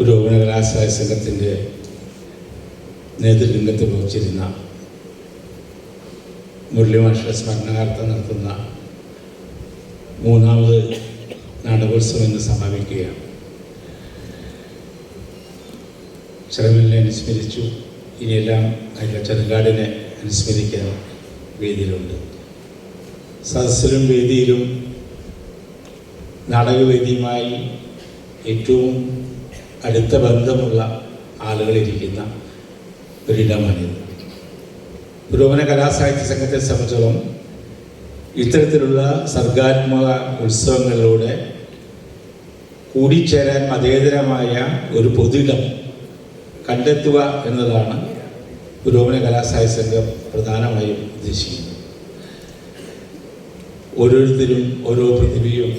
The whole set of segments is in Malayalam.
പുരോഗമന കലാസായ സംഘത്തിന്റെ നേതൃരംഗത്ത് പ്രവർത്തിച്ചിരുന്ന മുരളിമാഷ സ്മരണാർത്ഥം നടത്തുന്ന മൂന്നാമത് നാടകോത്സവം ഇന്ന് സമാപിക്കുകയാണ്. ചെറുമിലിനെ അനുസ്മരിച്ചു. ഇനിയെല്ലാം അതിന്റെ ചെറുകാടിനെ അനുസ്മരിക്കാൻ വേദിയിലുണ്ട്. സദസ്സിലും വേദിയിലും നാടകവേദിയുമായി ഏറ്റവും അടുത്ത ബന്ധമുള്ള ആളുകളിരിക്കുന്ന ഒരിടമാണിത്. പുരോഗമന കലാസാഹിത്യ സംഘത്തെ സംബന്ധിച്ചോളം ഇത്തരത്തിലുള്ള സർഗാത്മക ഉത്സവങ്ങളിലൂടെ കൂടിച്ചേരാൻ മതേതരമായ ഒരു പൊതുയിടം കണ്ടെത്തുക എന്നതാണ് പുരോഗമന കലാസാഹിത്യ സംഘം പ്രധാനമായും ഉദ്ദേശിക്കുന്നത്. ഓരോരുത്തരും ഓരോ പ്രതിഭയും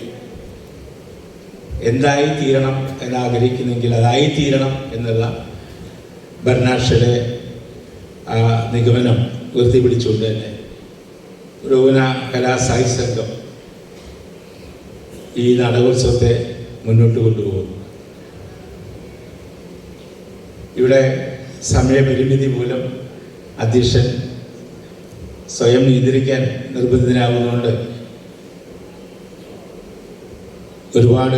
എന്തായി തീരണം എന്ന് ആഗ്രഹിക്കുന്നെങ്കിൽ അതായി തീരണം എന്നുള്ള ബർണാഷയുടെ ആ നിഗമനം ഉയർത്തിപ്പിടിച്ചുകൊണ്ട് തന്നെ രോഗന കലാസായി സംഘം ഈ നാടകോത്സവത്തെ മുന്നോട്ട് കൊണ്ടുപോകുന്നു. ഇവിടെ സമയപരിമിതി മൂലം അധ്യക്ഷൻ സ്വയം നിയന്ത്രിക്കാൻ നിർബന്ധിതനാകുന്നതുകൊണ്ട് ഒരുപാട്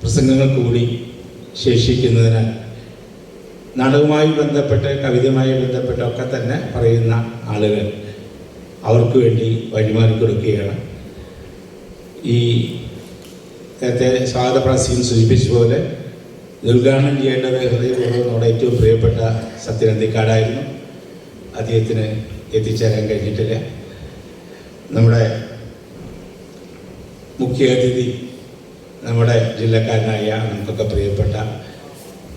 പ്രസംഗങ്ങൾ കൂടി ശേഷിക്കുന്നതിനാൽ നാടകവുമായി ബന്ധപ്പെട്ട് കവിതയുമായി ബന്ധപ്പെട്ടൊക്കെ തന്നെ പറയുന്ന ആളുകൾ അവർക്ക് വേണ്ടി വഴിമാറി കൊടുക്കുകയാണ്. ഈ നേരത്തെ സ്വാഗത പ്രാസിയും സൂചിപ്പിച്ച പോലെ ഉദ്ഘാടനം ചെയ്യേണ്ടത് ഹൃദയപൂർവം ഏറ്റവും പ്രിയപ്പെട്ട സത്യനന്ദിക്കാടായിരുന്നു അദ്ദേഹത്തിന് എത്തിച്ചേരാൻ കഴിഞ്ഞിട്ടില്ല. നമ്മുടെ മുഖ്യ അതിഥി നമ്മുടെ ജില്ലക്കാരനായ നമുക്കൊക്കെ പ്രിയപ്പെട്ട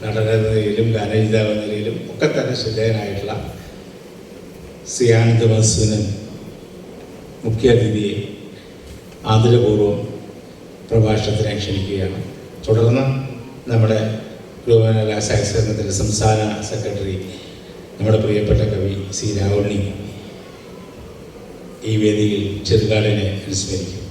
നടനെന്ന നിലയിലും ഗാനരചിതാവ് നിലയിലും ഒക്കെ തന്നെ ശ്രദ്ധേയനായിട്ടുള്ള ശ്രീ ആനന്ദ് മസൂനൻ മുഖ്യ അതിഥിയെ ആദരപൂർവം പ്രഭാഷണത്തിന് ക്ഷണിക്കുകയാണ്. തുടർന്ന് നമ്മുടെ രൂപനല സാഹിത്യ സംഘത്തിന്റെ സംസ്ഥാന സെക്രട്ടറി നമ്മുടെ പ്രിയപ്പെട്ട കവി സി രാവുണ്ണി ഈ വേദിയിൽ ചെറുകാടിനെ അനുസ്മരിക്കും.